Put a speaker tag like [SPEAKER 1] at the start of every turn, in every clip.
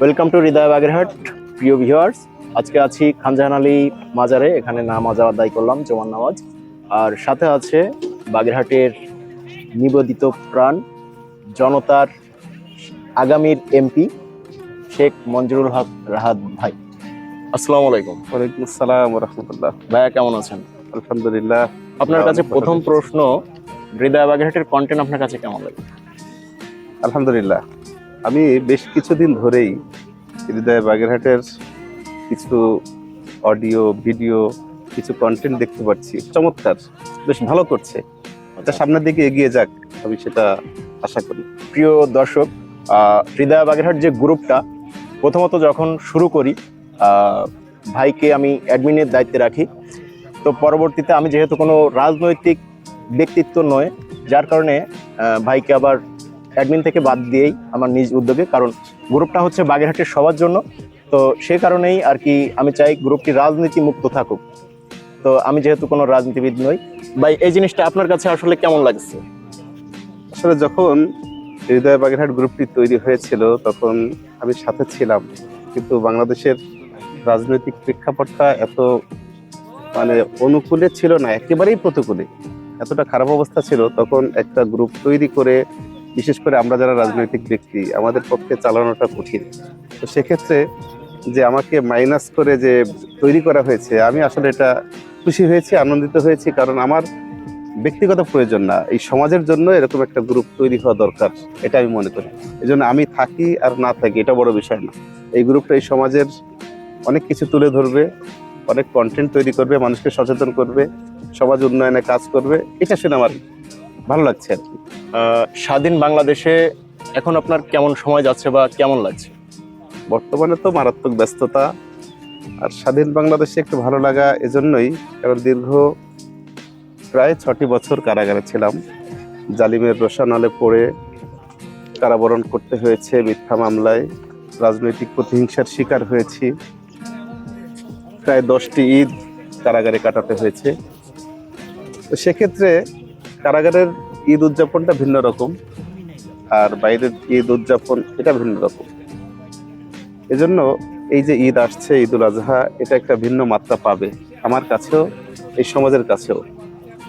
[SPEAKER 1] Welcome to হৃদয় বাগেরহাট প্রিয় viewers আজকে আছি খানজাহান আলী মাজারে এখানে নাম নামাজ আদায় করলাম জমান নামাজ। আর সাথে আছে বাগেরহাটের নিবেদিত প্রাণ জনতার আগামীর এমপি শেখ মঞ্জুরুল হক রাহাত ভাই। আসসালামু আলাইকুম।
[SPEAKER 2] ওয়ালাইকুম আসসালাম রহমতুল্লাহ।
[SPEAKER 1] ভাইয়া কেমন আছেন?
[SPEAKER 2] আলহামদুলিল্লাহ।
[SPEAKER 1] আপনার কাছে প্রথম প্রশ্ন হৃদয় বাগেরহাটের কন্টেন্ট আপনার কাছে কেমন লাগে?
[SPEAKER 2] আলহামদুলিল্লাহ। আমি বেশ কিছুদিন ধরেই হৃদয় বাগেরহাটের কিছু অডিও ভিডিও কিছু কন্টেন্ট দেখতে পাচ্ছি। চমৎকার। বেশ ভালো করছে। এটা সামনের দিকে এগিয়ে যাক আমি সেটা আশা করি।
[SPEAKER 1] প্রিয় দর্শক হৃদয় বাগেরহাট যে গ্রুপটা প্রথমত যখন শুরু করি ভাইকে আমি অ্যাডমিনের দায়িত্বে রাখি। তো পরবর্তীতে আমি যেহেতু কোনো রাজনৈতিক ব্যক্তিত্ব নয় যার কারণে ভাইকে আবার অ্যাডমিন থেকে বাদ দিয়েই আমার নিজ উদ্যোগে, কারণ গ্রুপটা হচ্ছে বাগেরহাটের সবার জন্য। তো সে কারণেই আর কি আমি চাই গ্রুপটি রাজনীতি মুক্ত থাকুক। তো আমি যেহেতু কোনো রাজনীতিবিদ নই, ভাই, এই জিনিসটা আপনার কাছে আসলে কেমন লাগছে?
[SPEAKER 2] আসলে যখন হৃদয় বাগেরহাট গ্রুপটি তৈরি হয়েছিল, তখন আমি সাথে ছিলাম। কিন্তু বাংলাদেশের রাজনৈতিক প্রেক্ষাপটটা এত মানে অনুকূলে ছিল না, একেবারেই প্রতিকূলে। এতটা খারাপ অবস্থা ছিল, তখন একটা গ্রুপ তৈরি করে বিশেষ করে আমরা যারা রাজনৈতিক ব্যক্তি, আমাদের পক্ষে চালানোটা কঠিন। তো সেক্ষেত্রে যে আমাকে মাইনাস করে যে তৈরি করা হয়েছে, আমি আসলে এটা খুশি হয়েছি, আনন্দিত হয়েছি, কারণ আমার ব্যক্তিগত প্রয়োজন না। এই সমাজের জন্য এরকম একটা গ্রুপ তৈরি হওয়া দরকার, এটা আমি মনে করি। এই জন্য আমি থাকি আর না থাকি, এটা বড় বিষয় না। এই গ্রুপটা এই সমাজের অনেক কিছু তুলে ধরবে, অনেক কন্টেন্ট তৈরি করবে, মানুষকে সচেতন করবে, সমাজ উন্নয়নে কাজ করবে, এটা শুনে আমার ভালো লাগছে আর কি।
[SPEAKER 1] স্বাধীন বাংলাদেশে এখন আপনার কেমন সময় যাচ্ছে বা কেমন লাগছে?
[SPEAKER 2] বর্তমানে তো মারাত্মক ব্যস্ততা, আর স্বাধীন বাংলাদেশে একটু ভালো লাগা এজন্যই কারণ দীর্ঘ প্রায় ছটি বছর কারাগারে ছিলাম। জালিমের রোশানলে পড়ে কারাবরণ করতে হয়েছে মিথ্যা মামলায়। রাজনৈতিক প্রতিহিংসার শিকার হয়েছি। প্রায় দশটি ঈদ কারাগারে কাটাতে হয়েছে। তো সেক্ষেত্রে কারাগারের ঈদ উদযাপনটা ভিন্ন রকম, আর বাইরের ঈদ উদযাপন এটা ভিন্ন রকম। এজন্য এই যে ঈদ আসছে, ঈদুল আজহা, এটা একটা ভিন্ন মাত্রা পাবে আমার কাছেও, এই সমাজের কাছেও।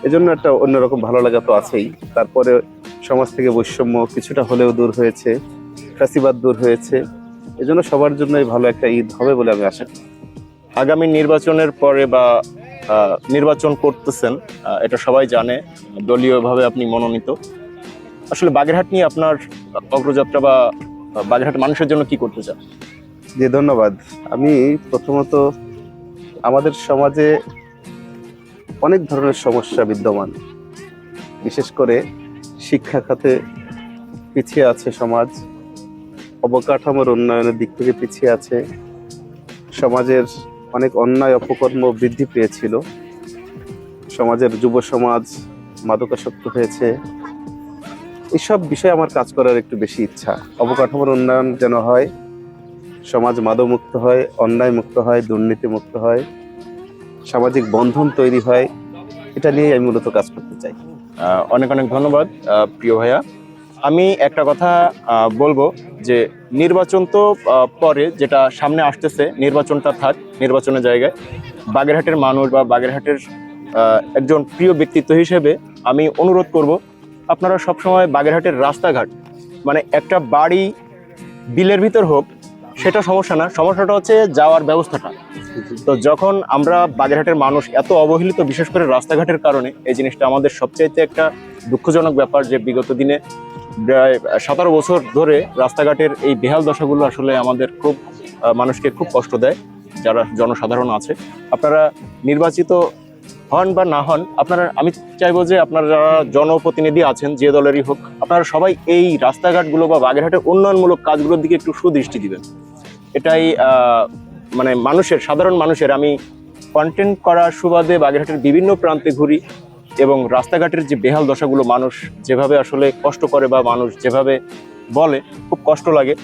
[SPEAKER 2] এজন্য একটা অন্যরকম ভালো লাগা তো আছেই। তারপরে সমাজ থেকে বৈষম্য কিছুটা হলেও দূর হয়েছে, ফ্যাসিবাদ দূর হয়েছে। এজন্য সবার জন্যই ভালো একটা ঈদ হবে বলে আমি আশা করি।
[SPEAKER 1] আগামী নির্বাচনের পরে বা নির্বাচন করতেছেন এটা সবাই জানে দলীয়ভাবে আপনি মনোনীত। আসলে বাগেরহাট নিয়ে আপনার অগ্রযাত্রা বা বাগেরহাট মানুষের জন্য কি করতে চান?
[SPEAKER 2] জি, ধন্যবাদ। আমি প্রথমত আমাদের সমাজে অনেক ধরনের সমস্যা বিদ্যমান। বিশেষ করে শিক্ষা খাতে পিছিয়ে আছে সমাজ, অবকাঠামোর উন্নয়নের দিক থেকে পিছিয়ে আছে। সমাজের অনেক অন্যায়, অপকর্ম বৃদ্ধি পেয়েছিল। সমাজের যুব সমাজ মাদকাসক্ত হয়েছে। এইসব বিষয়ে আমার কাজ করার একটু বেশি ইচ্ছা। অবকাঠামোর উন্নয়ন যেন হয়, সমাজ মাদকমুক্ত হয়, অন্যায় মুক্ত হয়, দুর্নীতি মুক্ত হয়, সামাজিক বন্ধন তৈরি হয়, এটা নিয়ে আমি মূলত কাজ করতে চাই।
[SPEAKER 1] অনেক অনেক ধন্যবাদ প্রিয় ভাইয়া। আমি একটা কথা বলব যে নির্বাচন তো পরে যেটা সামনে আসতেছে, নির্বাচনটা থাক, নির্বাচনের জায়গায়। বাগেরহাটের মানুষ বা বাগেরহাটের একজন প্রিয় ব্যক্তিত্ব হিসেবে আমি অনুরোধ করব, আপনারা সবসময় বাগেরহাটের রাস্তাঘাট মানে একটা বাড়ি, বিলের ভিতর হোক, সেটা সমস্যা না। সমস্যাটা হচ্ছে যাওয়ার ব্যবস্থাটা। তো যখন আমরা বাগেরহাটের মানুষ এত অবহেলিত, বিশেষ করে রাস্তাঘাটের কারণে, এই জিনিসটা আমাদের সবচাইতে একটা দুঃখজনক ব্যাপার যে বিগত দিনে প্রায় সতেরো বছর ধরে রাস্তাঘাটের এই বেহাল দশাগুলো আসলে আমাদের খুব মানুষকে খুব কষ্ট দেয়, যারা জনসাধারণ আছে। আপনারা নির্বাচিত হন বা না হন, আপনারা, আমি চাইব যে আপনারা যারা জনপ্রতিনিধি আছেন, যে দলেরই হোক, আপনারা সবাই এই রাস্তাঘাটগুলো বা বাগেরহাটের উন্নয়নমূলক কাজগুলোর দিকে একটু সুদৃষ্টি দিবেন। এটাই মানে মানুষের, সাধারণ মানুষের, আমি কন্টেন্ট করার সুবাদে বাগেরহাটের বিভিন্ন প্রান্তে ঘুরি এবং রাস্তাঘাটের যে বেহাল দশাগুলো মানুষ যেভাবে আসলে কষ্ট করে বা মানুষ যেভাবে বলে খুব কষ্ট লাগে।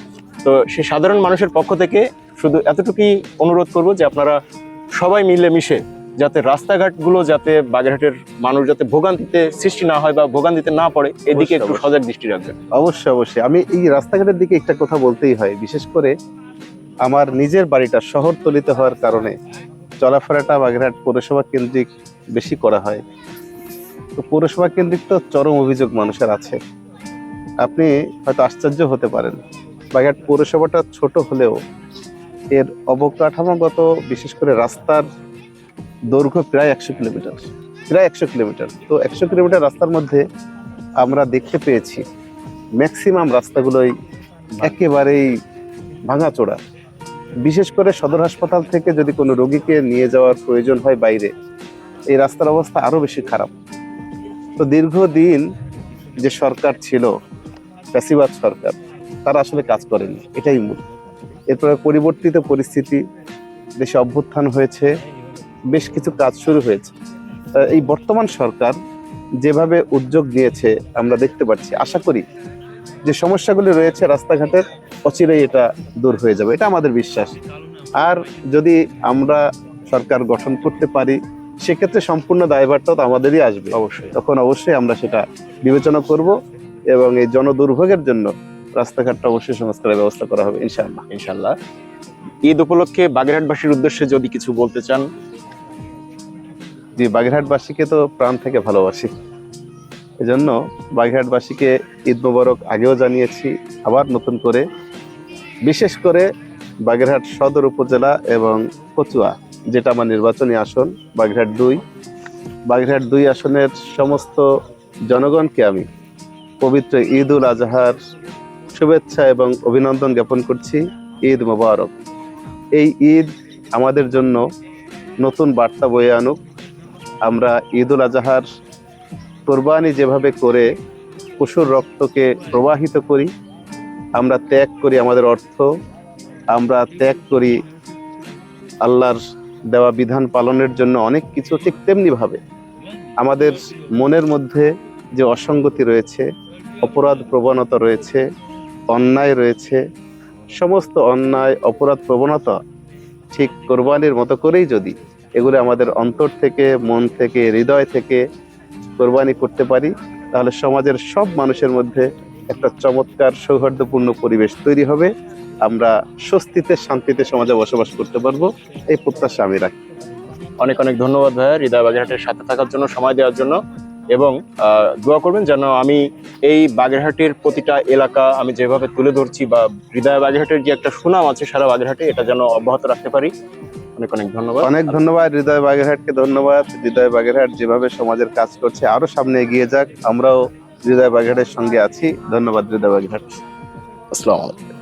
[SPEAKER 1] তো সে সাধারণ মানুষের পক্ষ থেকে শুধু এতটুকুই অনুরোধ করব যে আপনারা সবাই মিলে মিশে যাতে রাস্তাঘাটগুলো যাতে বাগেরহাটের মানুষ যাতে ভোগান্তিতে সৃষ্টি না হয় বা ভোগান্তিতে না পড়ে এদিকে একটু সজাগ দৃষ্টি রাখবেন।
[SPEAKER 2] অবশ্যই অবশ্যই। আমি এই রাস্তাঘাটের দিকে একটা কথা বলতেই হয় বিশেষ করে আমার নিজের বাড়িটা শহরতলিতে হওয়ার কারণে চলাফেরাটা বাগেরহাট পৌরসভা কেন্দ্রিক বেশি করা হয়। তো পৌরসভা কেন্দ্রিক তো চরম অভিযোগ মানুষের আছে। আপনি হয়তো আশ্চর্য হতে পারেন। বাগেরহাট পৌরসভাটা ছোট হলেও এর অবকাঠামোগত, বিশেষ করে রাস্তার দৈর্ঘ্য প্রায় একশো কিলোমিটার, প্রায় একশো কিলোমিটার। তো একশো কিলোমিটার রাস্তার মধ্যে আমরা দেখতে পেয়েছি ম্যাক্সিমাম রাস্তাগুলোই একেবারেই ভাঙাচোরা। বিশেষ করে সদর হাসপাতাল থেকে যদি কোনো রোগীকে নিয়ে যাওয়ার প্রয়োজন হয় বাইরে, এই রাস্তার অবস্থা আরও বেশি খারাপ। তো দীর্ঘদিন যে সরকার ছিল, ফ্যাসিবাদ সরকার, তারা আসলে কাজ করেনি। এটাই মূল। এরপরে পরিবর্তিত পরিস্থিতি, দেশে অভ্যুত্থান হয়েছে, বেশ কিছু কাজ শুরু হয়েছে। এই বর্তমান সরকার যেভাবে উদ্যোগ নিয়েছে, আমরা দেখতে পাচ্ছি। আশা করি যে সমস্যাগুলি রয়েছে রাস্তাঘাটের, অচিরেই এটা দূর হয়ে যাবে। এটা আমাদের বিশ্বাস। আর যদি আমরা সরকার গঠন করতে পারি সেক্ষেত্রে সম্পূর্ণ দায়ভারটা তো আমাদেরই আসবে।
[SPEAKER 1] অবশ্যই।
[SPEAKER 2] তখন অবশ্যই আমরা সেটা বিবেচনা করব এবং এই জনদুর্ভোগের জন্য রাস্তাঘাটটা অবশ্যই সংস্কারের ব্যবস্থা করা হবে ইনশাল্লাহ
[SPEAKER 1] ইনশাল্লাহ ঈদ উপলক্ষে বাগেরহাটবাসীর উদ্দেশ্যে যদি কিছু বলতে চান।
[SPEAKER 2] জি বাগেরহাটবাসীকে তো প্রাণ থেকে ভালোবাসি। এজন্য বাগেরহাটবাসীকে ঈদ মোবারক আগেও জানিয়েছি আবার নতুন করে। বিশেষ করে বাগেরহাট সদর উপজেলা এবং কচুয়া। যেটা আমার নির্বাচনী আসন, বাগেরহাট দুই। বাগেরহাট দুই আসনের সমস্ত জনগণকে আমি পবিত্র ঈদ উল আজহার শুভেচ্ছা এবং অভিনন্দন জ্ঞাপন করছি। ঈদ মোবারক। এই ঈদ আমাদের জন্য নতুন বার্তা বয়ে আনুক। আমরা ঈদ উল আজহার কোরবানি যেভাবে করে পশুর রক্তকে প্রবাহিত করি, আমরা ত্যাগ করি আমাদের অর্থ, আমরা ত্যাগ করি আল্লাহর দেওয়া বিধান পালনের জন্য অনেক কিছু ঠিক তেমনিভাবে। আমাদের মনের মধ্যে যে অসঙ্গতি রয়েছে, অপরাধ প্রবণতা রয়েছে, অন্যায় রয়েছে, সমস্ত অন্যায়, অপরাধ প্রবণতা ঠিক কোরবানির মতো করেই যদি এগুলো আমাদের অন্তর থেকে, মন থেকে, হৃদয় থেকে কোরবানি করতে পারি, তাহলে সমাজের সব মানুষের মধ্যে একটা চমৎকার, সৌহার্দ্যপূর্ণ পরিবেশ তৈরি হবে। আমরা স্বস্তিতে শান্তিতে সমাজে বসবাস করতে পারব। এই প্রত্যাশা আমি রাখি।
[SPEAKER 1] অনেক অনেক ধন্যবাদ ভাইয়া হৃদয় বাগেরহাটের সাথে থাকার জন্য সময় দেওয়ার জন্য এবং দোয়া করবেন যেন আমি এই বাগেরহাটের প্রতিটা এলাকা আমি যেভাবে তুলে ধরছি বা হৃদয় বাগেরহাটের যে একটা সুনাম আছে সারা বাগেরহাটে এটা যেন অব্যাহত রাখতে পারি। অনেক অনেক ধন্যবাদ।
[SPEAKER 2] অনেক ধন্যবাদ হৃদয় বাগেরহাটকে ধন্যবাদ। হৃদয় বাগেরহাট যেভাবে সমাজের কাজ করছে আরও সামনে এগিয়ে যাক। আমরাও হৃদয় বাগেরহাটের সঙ্গে আছি। ধন্যবাদ হৃদয় বাগেরহাট।
[SPEAKER 1] আসসালামু আলাইকুম।